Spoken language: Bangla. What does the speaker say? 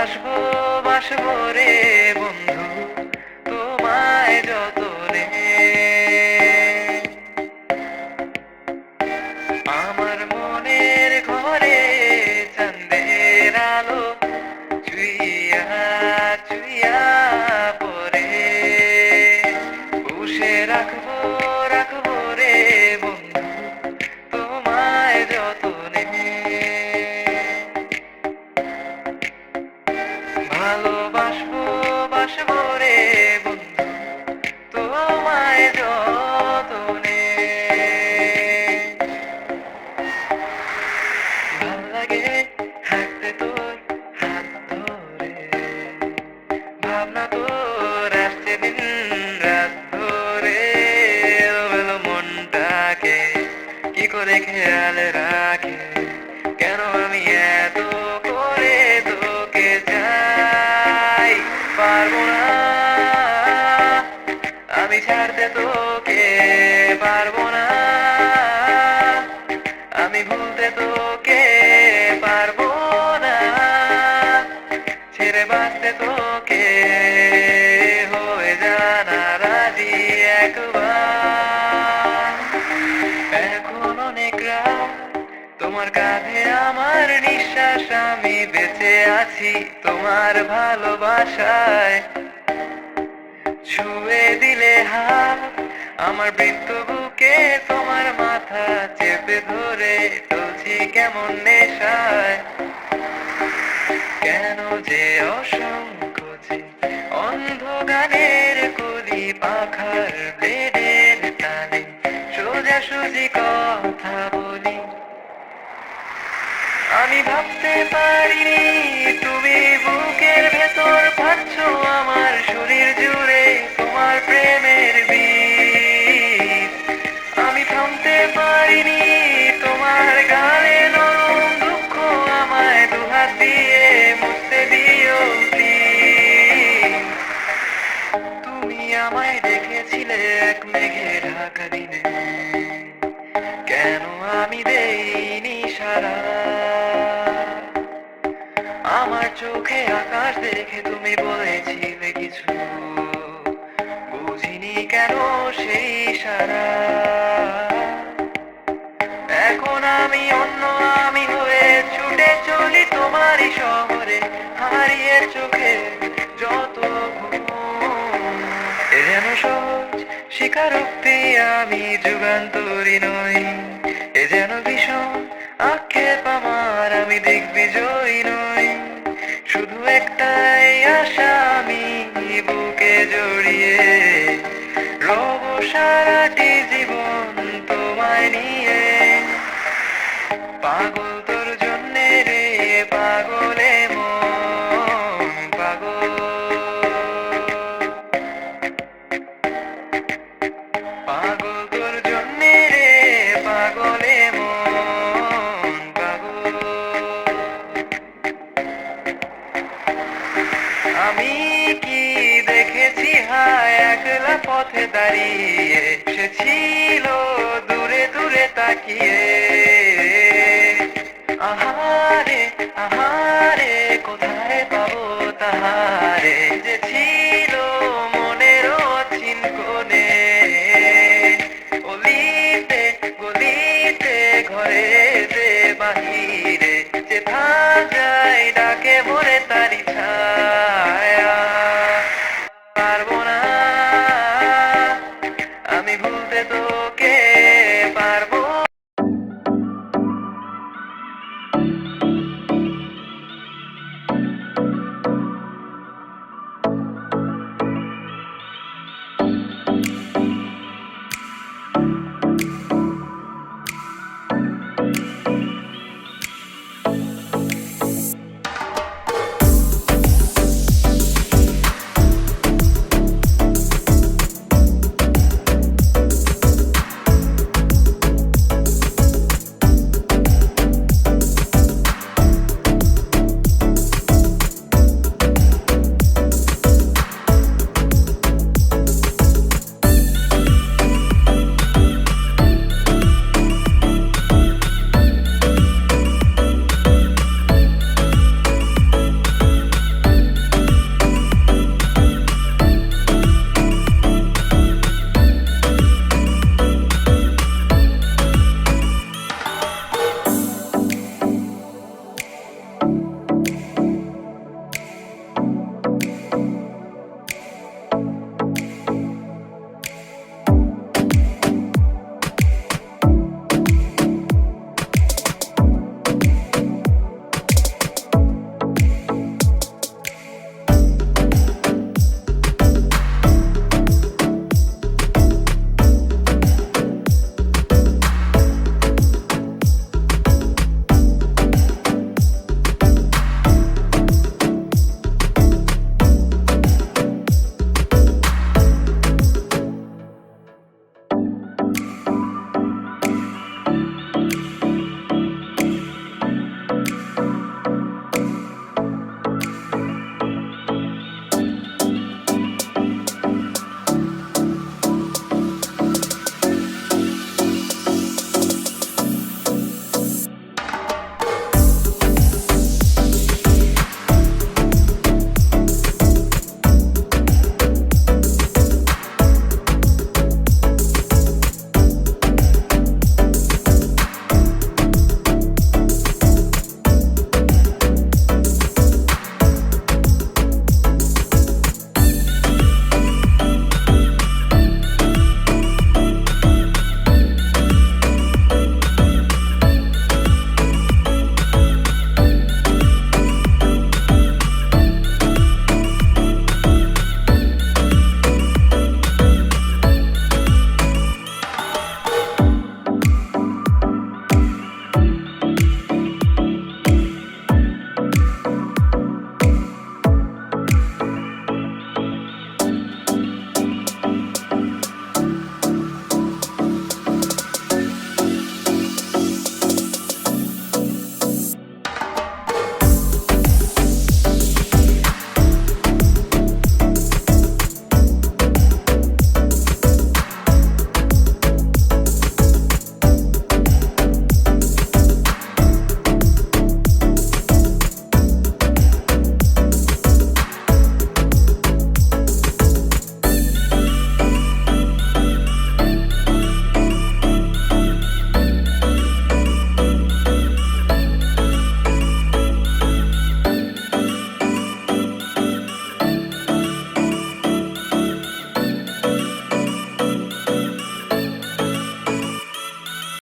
ভালোবাসবো বাসবো রে বন্ধু, তোমায় যতনে। আমার মনের ঘরে চাঁদের আলো চুইয়া চুইয়া পরে পুষে রাখব তোমায় যতনে। ভাবনা তোর আসছে দিন রাত ধরে। মনটাকে কি করে খেয়াল রাখে? কেন আমি এত করে তোকে চাই? পারব না। আমি ছাড়তে তোকে পারব না। আমি ভুলতে তোকে পারব না। ছেড়ে বাঁচতে তোকে হয়ে জানা রাজি একবার। এখন অনেক তোমার কাঁধে আমার নিঃশ্বাস, আমি বেঁচে আছি তোমার ভালোবাসায়। ছুঁয়ে দিলে হাত, আমার বৃত্ত বুকে তোমার মাথা চেপে ধরে চলছি কেমন নেশায়। কেন যে অসংখ্য যে অন্ধ গানের কলি পাখার ব্লেডের টানে সোজা সুজি কথা ভাবতে পারিনি, তুমি বুকের ভেতর পাচ্ছ আমার শরীর জুড়ে তোমার প্রেমের বীজ। আমি থামতে পারিনি, তোমার গালে নরম দুঃখ আমায় দুহাত দিয়ে মুছতে দিও তুমি আমায় দেখেছিলে এক মেঘে ঢাকা দিনে। কেন আমি দেইনি সারা আকাশ দেখে তুমি বলেছিলে কিছু। বুঝিনি কেন সেই সারা। এখন আমি অন্য, আমি হয়ে ছুটে চলি তোমারই শহরে। হারিয়ে চোখে যত। এ যেন সহজ স্বীকারোক্তি আমি যুগান্তরী নই। এ যেন ভীষণ সারাটি জীবন তোমায় নিয়ে পাগল পাশে দাঁড়িয়ে সে ছিল দূরে দূরে তাকিয়ে। আহারে আহারে, কোথায় পাবো তাহারে? যে ছিল মনের অচিন কোনে অলিতে, গলিতে, ঘরে যে বাহিরে, যে থাকা